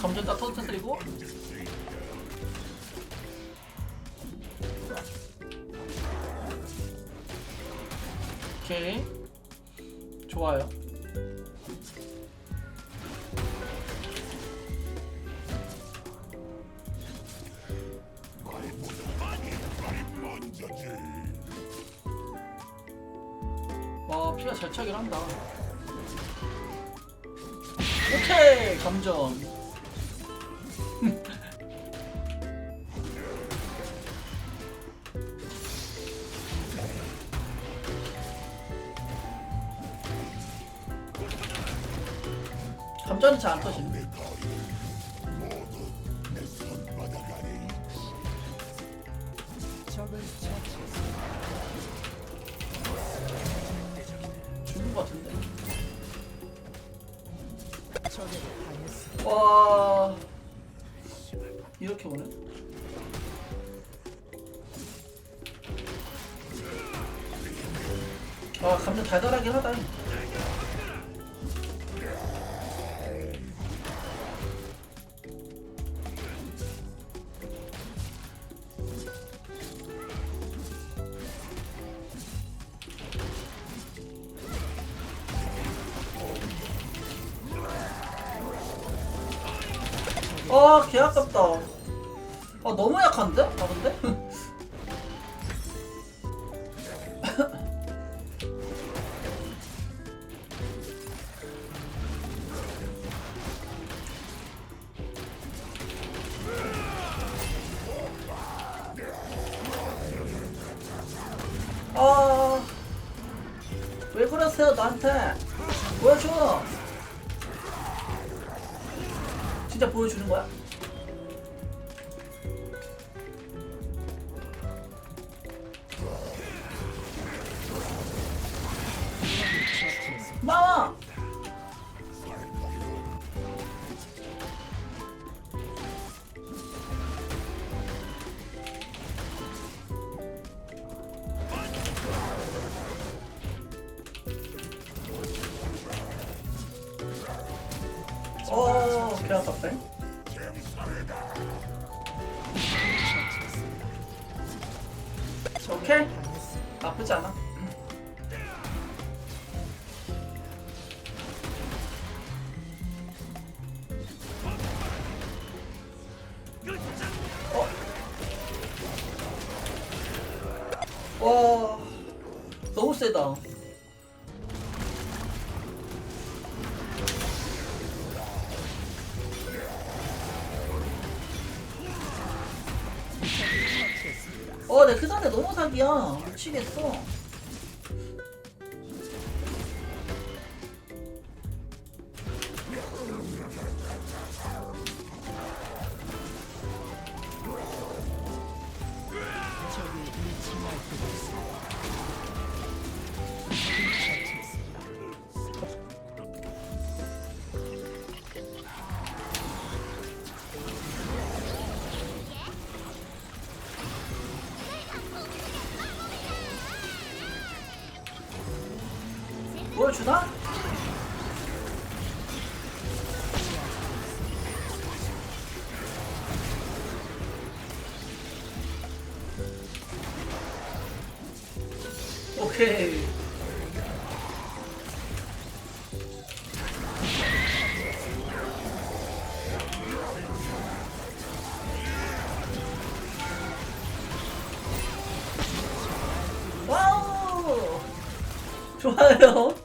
감전 다 터뜨리고. 오케이. 좋아요. 와 피가 잘 차긴 한다. 오케이 감전 감전은 잘안 터지네. 죽은 것 같은데? 와 이렇게 오네? 아 감정 달달하긴 하다 아, 개 아깝다. 아, 너무 약한데? 아, 근데? 아, 왜 그러세요, 나한테? 보여줘! 진짜 보여주는 거야? 나와! 어, 개 아깝다. 오케이. 나쁘지 않아. 어. 와, 너무 세다. 어, 내그 상대 너무 사기야. 미치겠어. 보여주나? 와우! 좋아요.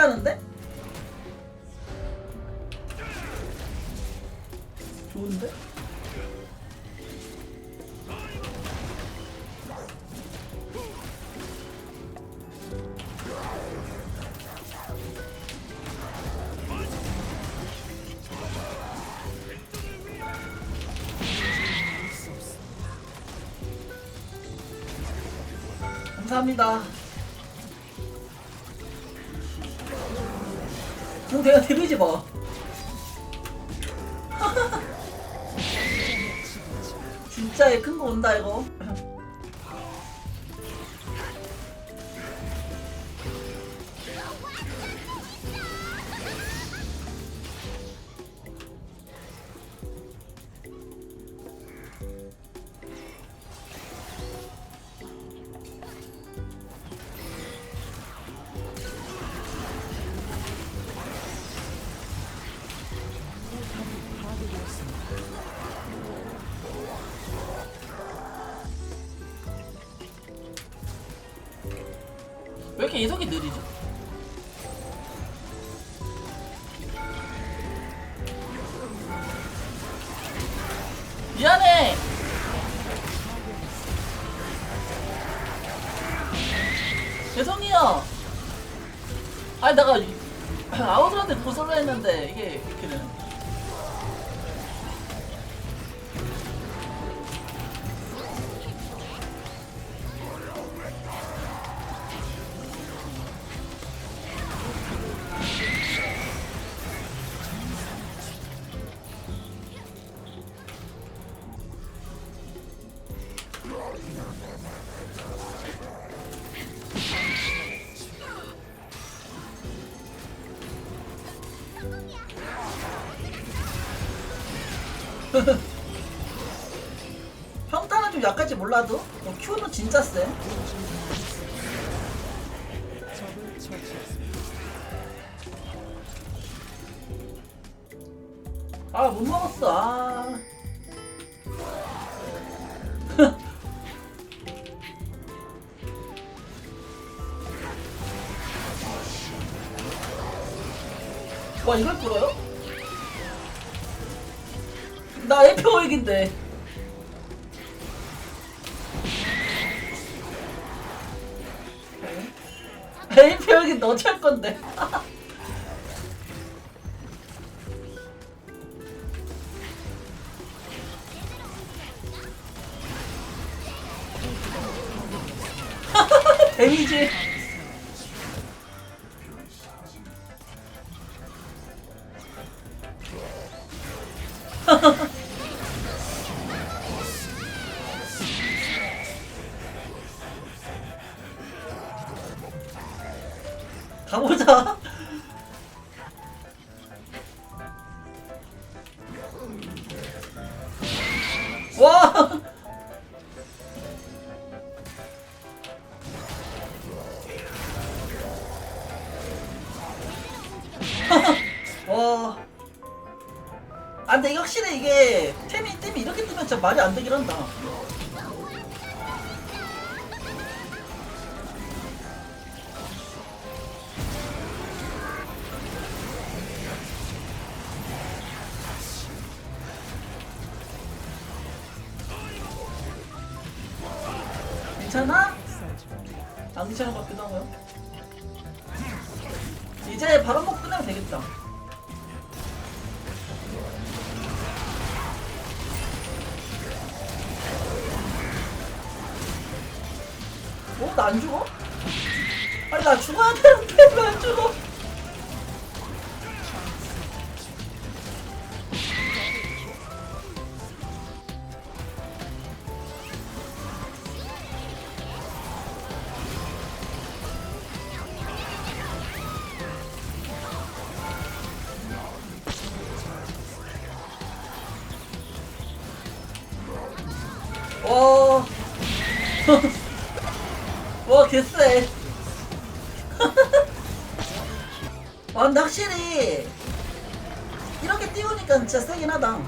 했다는데? 좋은데? 감사합니다. 응, 내가 데미지 봐. 진짜 큰거 온다 이거. 이렇게 이속이 느리죠? 미안해. 죄송해요. 아니 내가 이- 아우들한테 고소를 했는데 이게 이렇게 되 평타는 좀 약할지 몰라도 어, Q는 진짜 세. 아못 먹었어. 아. 와 이걸 끌어요? 나. A표 얘긴데 어쩔 건데. 데미지. 가보자. 와. 와. 아 근데 이거 확실히 이게 템이 템이 이렇게 뜨면 진짜 말이 안 되긴 한다. 괜찮아? 안 괜찮은 것 같기도 하고요. 이제 바로 먹고 끝내면 되겠다. 어? 나 안 죽어? 아니 나 죽어야 되는데 왜 안 죽어? 와, 개쎄. 아, 근데 확실히, 이렇게 띄우니까 진짜 세긴 하다.